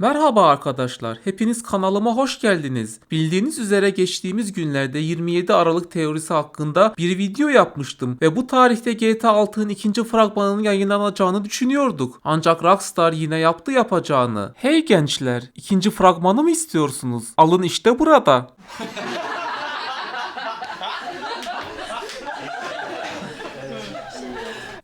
Merhaba arkadaşlar, hepiniz kanalıma hoş geldiniz. Bildiğiniz üzere geçtiğimiz günlerde 27 Aralık teorisi hakkında bir video yapmıştım ve bu tarihte GTA 6'nın ikinci fragmanının yayınlanacağını düşünüyorduk. Ancak Rockstar yine yaptı yapacağını. Hey gençler, ikinci fragmanı mı istiyorsunuz? Alın işte burada.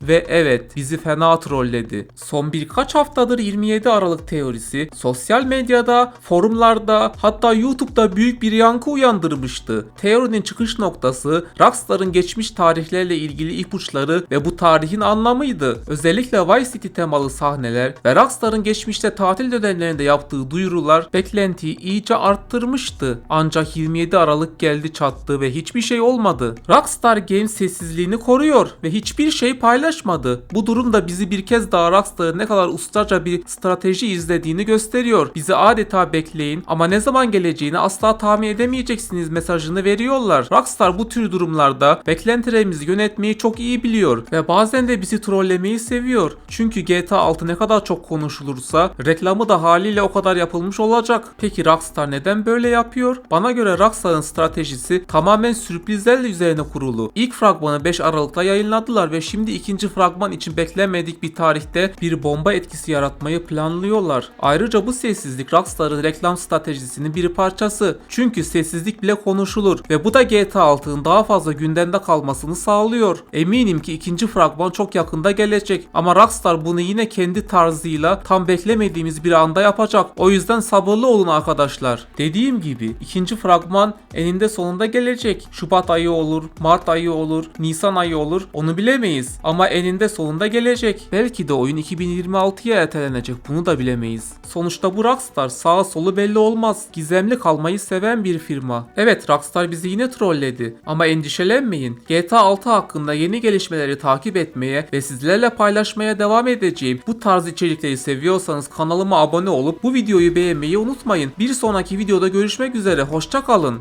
Ve evet bizi fena trolledi. Son birkaç haftadır 27 Aralık teorisi sosyal medyada, forumlarda hatta YouTube'da büyük bir yankı uyandırmıştı. Teorinin çıkış noktası Rockstar'ın geçmiş tarihlerle ilgili ipuçları ve bu tarihin anlamıydı. Özellikle Vice City temalı sahneler ve Rockstar'ın geçmişte tatil dönemlerinde yaptığı duyurular beklentiyi iyice arttırmıştı. Ancak 27 Aralık geldi çattı ve hiçbir şey olmadı. Rockstar Games sessizliğini koruyor ve hiçbir şey paylaşmadı. Bu durum da bizi bir kez daha Rockstar'ın ne kadar ustaca bir strateji izlediğini gösteriyor. Bizi adeta bekleyin ama ne zaman geleceğini asla tahmin edemeyeceksiniz mesajını veriyorlar. Rockstar bu tür durumlarda beklentilerimizi yönetmeyi çok iyi biliyor ve bazen de bizi trollemeyi seviyor. Çünkü GTA 6 ne kadar çok konuşulursa reklamı da haliyle o kadar yapılmış olacak. Peki Rockstar neden böyle yapıyor? Bana göre Rockstar'ın stratejisi tamamen sürprizlerle üzerine kurulu. İlk fragmanı 5 Aralık'ta yayınladılar ve şimdi ikinci fragman için beklenmedik bir tarihte bir bomba etkisi yaratmayı planlıyorlar. Ayrıca bu sessizlik Rockstar'ın reklam stratejisinin bir parçası. Çünkü sessizlik bile konuşulur ve bu da GTA 6'ın daha fazla gündemde kalmasını sağlıyor. Eminim ki ikinci fragman çok yakında gelecek ama Rockstar bunu yine kendi tarzıyla tam beklemediğimiz bir anda yapacak. O yüzden sabırlı olun arkadaşlar. Dediğim gibi ikinci fragman eninde sonunda gelecek. Şubat ayı olur, Mart ayı olur, Nisan ayı olur onu bilemeyiz. Ama eninde sonunda gelecek. Belki de oyun 2026'ya ertelenecek bunu da bilemeyiz. Sonuçta bu Rockstar sağa solu belli olmaz. Gizemli kalmayı seven bir firma. Evet Rockstar bizi yine trolledi. Ama endişelenmeyin. GTA 6 hakkında yeni gelişmeleri takip etmeye ve sizlerle paylaşmaya devam edeceğim. Bu tarz içerikleri seviyorsanız kanalıma abone olup bu videoyu beğenmeyi unutmayın. Bir sonraki videoda görüşmek üzere. Hoşça kalın.